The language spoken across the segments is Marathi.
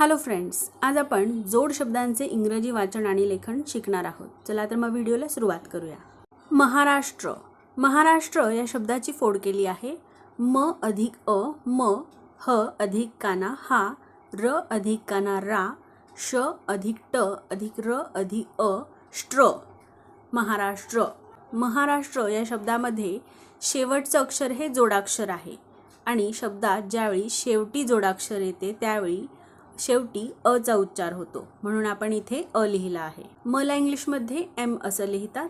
हॅलो फ्रेंड्स आज आपण जोड शब्दांचे इंग्रजी वाचन आणि लेखन शिकणार आहोत. चला तर मग व्हिडिओला सुरुवात करूया. महाराष्ट्र. महाराष्ट्र या शब्दाची फोड केली आहे. म अधिक अ म ह अधिक काना हा र अधिक काना रा श अधिक ट अधिक र अधिक अ स्ट्र महाराष्ट्र. महाराष्ट्र या शब्दामध्ये शेवटचं अक्षर हे जोडाक्षर आहे. आणि शब्दात ज्यावेळी शेवटी जोडाक्षर येते त्यावेळी शेवटी अचा उच्चार होतो. म्हणून आपण इथे अ लिहिला आहे. मला इंग्लिशमध्ये एम असं लिहितात.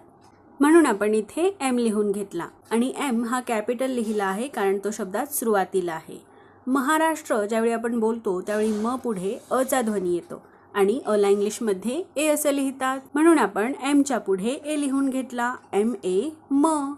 म्हणून आपण इथे एम लिहून घेतला. आणि एम हा कॅपिटल लिहिला आहे कारण तो शब्दात सुरुवातीला आहे. महाराष्ट्र ज्यावेळी आपण बोलतो त्यावेळी म पुढे अचा ध्वनी येतो. आणि अला इंग्लिशमध्ये ए असं लिहितात. म्हणून आपण एमच्या पुढे ए लिहून घेतला. एम ए म.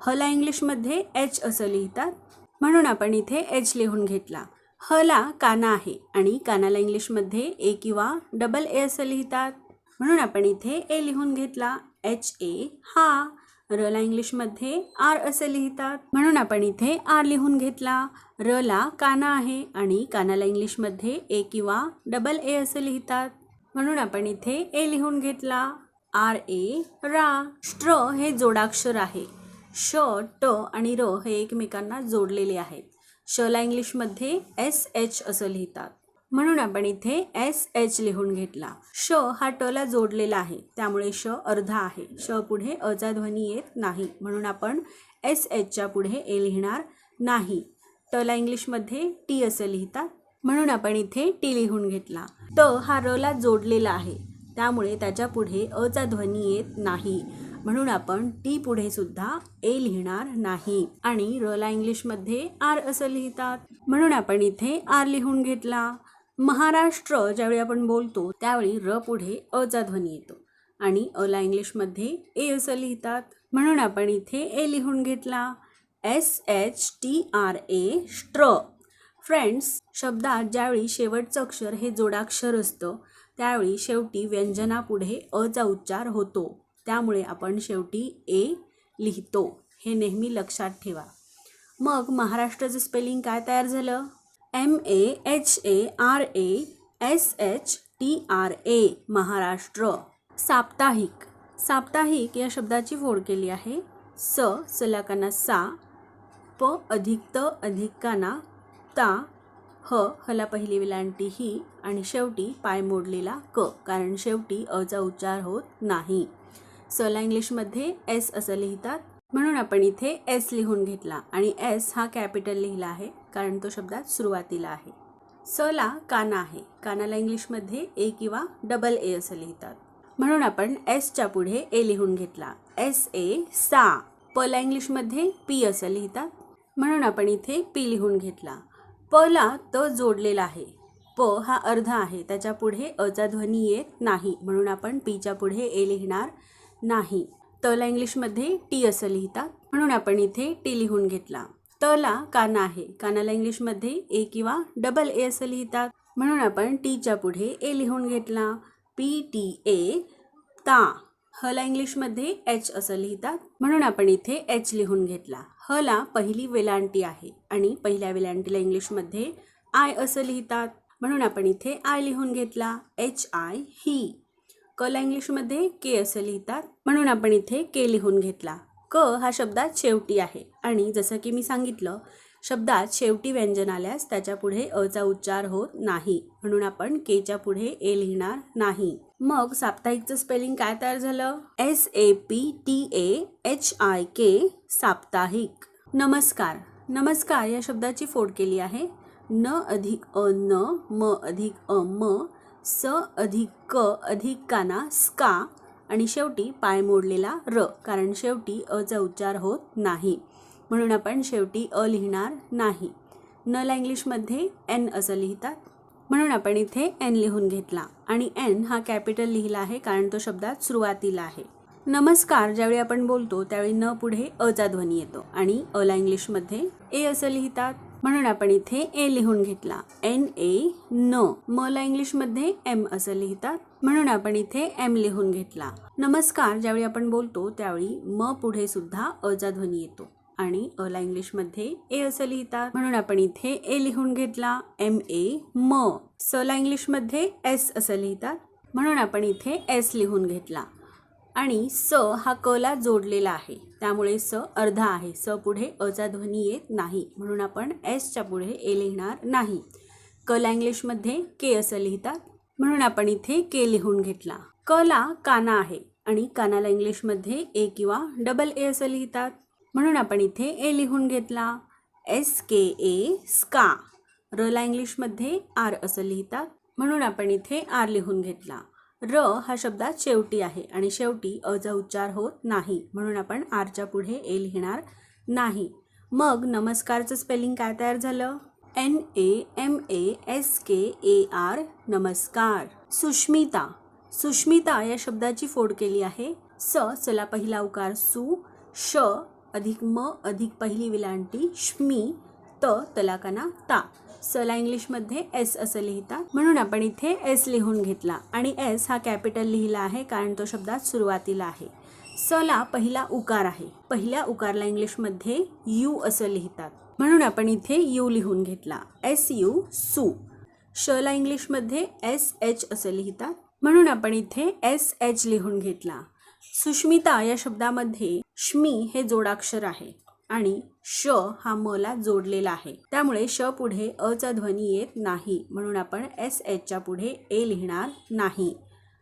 हला इंग्लिशमध्ये एच असं लिहितात. म्हणून आपण इथे एच लिहून घेतला. हला काना आहे आणि कानाला इंग्लिशमध्ये ए किंवा डबल ए असं लिहितात. म्हणून आपण इथे ए लिहून घेतला. एच ए हा. रला इंग्लिशमध्ये आर असं लिहितात. म्हणून आपण इथे आर लिहून घेतला. रला काना आहे आणि कानाला इंग्लिशमध्ये ए किंवा डबल ए असं लिहितात. म्हणून आपण इथे ए लिहून घेतला. आर ए रा. स्ट्र हे जोडाक्षर आहे. श ट आणि र हे एकमेकांना जोडलेले आहेत. शला इंग्लिशमध्ये एस एच असं लिहितात. म्हणून आपण इथे एस एच लिहून घेतला. श हा टला जोडलेला आहे. त्यामुळे श अर्धा आहे. श पुढे अचा ध्वनी येत नाही. म्हणून आपण एस एचच्या पुढे ए लिहिणार नाही. टला इंग्लिशमध्ये टी असं लिहितात. म्हणून आपण इथे टी लिहून घेतला. ट हा रला जोडलेला आहे. त्यामुळे त्याच्या पुढे अचा ध्वनी येत नाही. म्हणून आपण टी पुढे सुद्धा ए लिहिणार नाही. आणि र ला इंग्लिशमध्ये आर असं लिहितात. म्हणून आपण इथे आर लिहून घेतला. महाराष्ट्र ज्यावेळी आपण बोलतो त्यावेळी र पुढे अचा ध्वनी येतो. आणि अला इंग्लिशमध्ये ए असं लिहितात. म्हणून आपण इथे ए लिहून घेतला. S H T R A स्ट्र. Friends शब्दात ज्यावेळी शेवटचं अक्षर हे जोडाक्षर असतं त्यावेळी शेवटी व्यंजनापुढे अचा उच्चार होतो. त्यामुळे आपण शेवटी ए लिहितो. हे नेहमी लक्षात ठेवा. मग महाराष्ट्राचं स्पेलिंग काय तयार झालं? M A H A R A S H T R A Maharashtra. साप्ताहिक. साप्ताहिक या शब्दाची फोड केली आहे. स सलाकाना सा. प अधिक त अधिक काना ता. ह हला पहिली विलांटी ही. आणि शेवटी पाय मोडलेला क कारण शेवटी अचा उच्चार होत नाही. सला इंग्लिशमध्ये एस असं लिहितात. म्हणून आपण इथे एस लिहून घेतला आणि एस हा कॅपिटल लिहिला आहे कारण तो शब्दात सुरुवातीला आहे. सला काना आहे. कानाला इंग्लिशमध्ये ए किंवा डबल ए असं लिहितात. म्हणून आपण एसच्या पुढे ए लिहून घेतला. एस ए सा. पला इंग्लिशमध्ये पी असं लिहितात. म्हणून आपण इथे पी लिहून घेतला. पला त जोडलेला आहे. प हा अर्धा आहे. त्याच्या पुढे अचा ध्वनी येत नाही. म्हणून आपण पीच्या पुढे ए लिहिणार. नाही. तला इंग्लिशमध्ये टी असं लिहितात. म्हणून आपण इथे टी लिहून घेतला. तला काना आहे. कानाला इंग्लिशमध्ये ए किंवा डबल ए असं लिहितात. म्हणून आपण टीच्या पुढे ए लिहून घेतला. पी टी ए ता. हला इंग्लिशमध्ये एच असं लिहितात. म्हणून आपण इथे एच लिहून घेतला. हला पहिली वेलांटी आहे आणि पहिल्या वेलांटीला इंग्लिशमध्ये आय असं लिहितात. म्हणून आपण इथे आय लिहून घेतला. एच आय ही. कला इंग्लिशमध्ये के असं लिहितात. म्हणून आपण इथे के लिहून घेतला. क हा शब्दात शेवटी आहे. आणि जसं की मी सांगितलं शब्दात शेवटी व्यंजन आल्यास त्याच्या पुढे अचा उच्चार होत नाही. म्हणून आपण केच्या पुढे ए लिहिणार नाही. मग साप्ताहिकचं स्पेलिंग काय तयार झालं? S A P T A H I K साप्ताहिक. नमस्कार. नमस्कार या शब्दाची फोड केली आहे. न अधिक अ न म अधिक अ म स अधिक क अधिक काना स्का आणि शेवटी पाय मोडलेला र कारण शेवटी अचा उच्चार होत नाही. म्हणून आपण शेवटी अ लिहिणार नाही. नला इंग्लिशमध्ये एन असं लिहितात. म्हणून आपण इथे एन लिहून घेतला. आणि एन हा कॅपिटल लिहिला आहे कारण तो शब्दात सुरुवातीला आहे. नमस्कार ज्यावेळी आपण बोलतो त्यावेळी न पुढे अचा ध्वनी येतो. आणि अला इंग्लिशमध्ये ए असं लिहितात. म्हणून आपण इथे ए लिहून घेतला. एन ए न. मला इंग्लिशमध्ये एम असं लिहितात. म्हणून आपण इथे एम लिहून घेतला. नमस्कार ज्यावेळी आपण बोलतो त्यावेळी म पुढे सुद्धा अजा ध्वनी येतो. आणि अला इंग्लिशमध्ये ए असं लिहितात. म्हणून आपण इथे ए लिहून घेतला. एम ए म. सला इंग्लिशमध्ये एस असं लिहितात. म्हणून आपण इथे एस लिहून घेतला. आणि स हा कला जोडलेला आहे. त्यामुळे स अर्धा आहे. स पुढे अचा ध्वनी येत नाही. म्हणून आपण एसच्या पुढे ए लिहिणार नाही. कला इंग्लिशमध्ये के असं लिहितात. म्हणून आपण इथे के लिहून घेतला. कला काना आहे आणि कानाला इंग्लिशमध्ये ए किंवा डबल ए असं लिहितात. म्हणून आपण इथे ए लिहून घेतला. एस के ए स्का. रला इंग्लिशमध्ये आर असं लिहितात. म्हणून आपण इथे आर लिहून घेतला. र हा शब्दात शेवटी आहे आणि शेवटी अचा उच्चार होत नाही. म्हणून आपण आरच्या पुढे ए लिहिणार नाही. मग नमस्कारचं स्पेलिंग काय तयार झालं? N A M A S K A R नमस्कार. सुष्मिता. सुष्मिता या शब्दाची फोड केली आहे. स चला पहिला उकार सु श अधिक म अधिक पहिली विलांटी श्मी त तलाकाना ता. सला इंग्लिशमध्ये एस असं लिहितात म्हणून आपण इथे एस लिहून घेतला. आणि एस हा कॅपिटल लिहिला आहे कारण तो शब्दात सुरुवातीला आहे. सला पहिला उकार आहे. पहिल्या उकारला इंग्लिशमध्ये यू असं लिहितात. म्हणून आपण इथे यू लिहून घेतला. एस यू सू. शला इंग्लिशमध्ये एस एच असं लिहितात. म्हणून आपण इथे एस एच लिहून घेतला. सुष्मिता या शब्दामध्ये श्मी हे जोडाक्षर आहे. आणि श हा मला जोडलेला आहे. त्यामुळे श पुढे अचा ध्वनी येत नाही म्हणून आपण एस एचच्या पुढे ए लिहिणार नाही.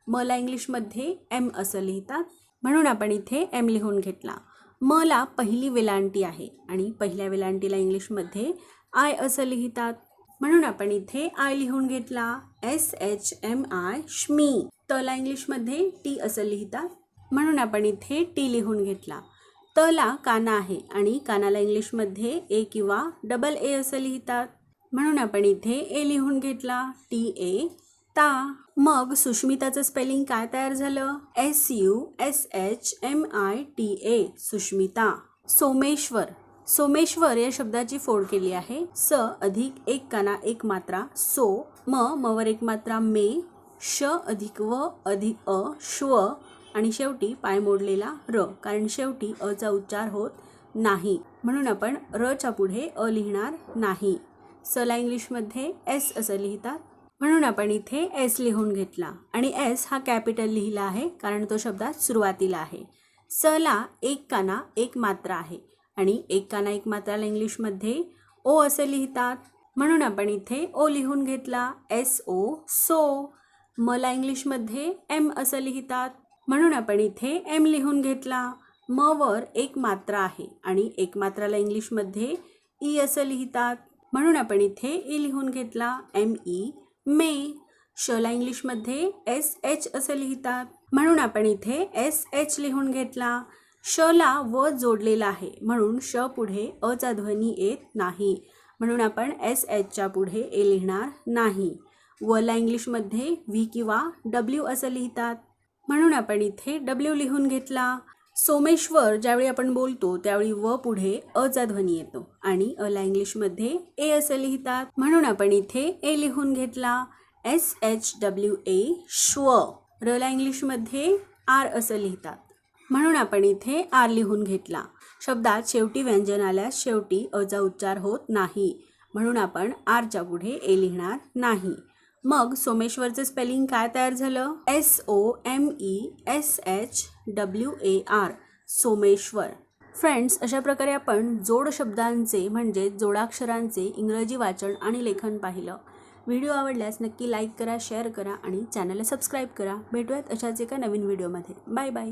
मला इंग्लिशमध्ये एम असं लिहितात. म्हणून आपण इथे एम लिहून घेतला. मला पहिली वेलांटी आहे आणि पहिल्या वेलांटीला इंग्लिशमध्ये आय असं लिहितात. म्हणून आपण इथे आय लिहून घेतला. एस एच एम आय श्मी. तला इंग्लिशमध्ये टी असं लिहितात. म्हणून आपण इथे टी लिहून घेतला. तला काना आहे आणि कानाला इंग्लिशमध्ये ए किंवा डबल ए असं लिहितात. म्हणून आपण इथे ए लिहून घेतला. T A. ता. मग सुष्मिताचं स्पेलिंग काय तयार झालं? S U S H M I T A Sushmita. Someshwar. Someshwar या शब्दाची फोड केली आहे. स अधिक एक काना एक मात्रा. सो. म मवर एक मात्रा. मे. श अधिक व अधिक अ. श्व आणि शेवटी पाय मोडलेला र कारण शेवटी अचा उच्चार होत नाही. म्हणून आपण रच्या पुढे अ लिहिणार नाही. सला इंग्लिशमध्ये एस असं लिहितात. म्हणून आपण इथे एस लिहून घेतला. आणि एस हा कॅपिटल लिहिला आहे कारण तो शब्दात सुरुवातीला आहे. सला एक काना एक मात्रा आहे. आणि एक काना एक मात्राला इंग्लिशमध्ये ओ असं लिहितात. म्हणून आपण इथे ओ लिहून घेतला. एस ओ सो. मला इंग्लिशमध्ये एम असं लिहितात. म्हणून आपण इथे एम लिहून घेतला. म वर एक मात्रा आहे आणि एक मात्राला इंग्लिशमध्ये ई असं लिहितात. म्हणून आपण इथे ई लिहून घेतला. एम ई मे. शला इंग्लिशमध्ये एस एच असं लिहितात. म्हणून आपण इथे एस एच लिहून घेतला. शला व जोडलेला आहे. म्हणून श पुढे अचा ध्वनी येत नाही. म्हणून आपण एस एचच्या पुढे ए लिहिणार नाही. वला इंग्लिशमध्ये व्ही किंवा डब्ल्यू असं लिहितात. म्हणून आपण इथे डब्ल्यू लिहून घेतला. सोमेश्वर ज्यावेळी आपण बोलतो त्यावेळी व पुढे अचा ध्वनी येतो आणि अला इंग्लिशमध्ये ए असं लिहितात. म्हणून आपण इथे ए लिहून घेतला. एस एच डब्ल्यू ए श्व. रला इंग्लिशमध्ये आर असं लिहितात. म्हणून आपण इथे आर लिहून घेतला. शब्दात शेवटी व्यंजन आल्यास शेवटी अचा उच्चार होत नाही. म्हणून आपण आरच्या पुढे ए लिहिणार नाही. मग सोमेश्वरचं स्पेलिंग काय तयार झालं? S O M E S H W A R Someshwar. Friends अशा प्रकारे आपण जोड शब्दांचे म्हणजे जोडाक्षरांचे इंग्रजी वाचन आणि लेखन पाहिलं. व्हिडिओ आवडल्यास नक्की लाईक करा शेअर करा आणि चॅनलला सबस्क्राईब करा. भेटूयात अशाच एका नवीन व्हिडिओमध्ये बाय बाय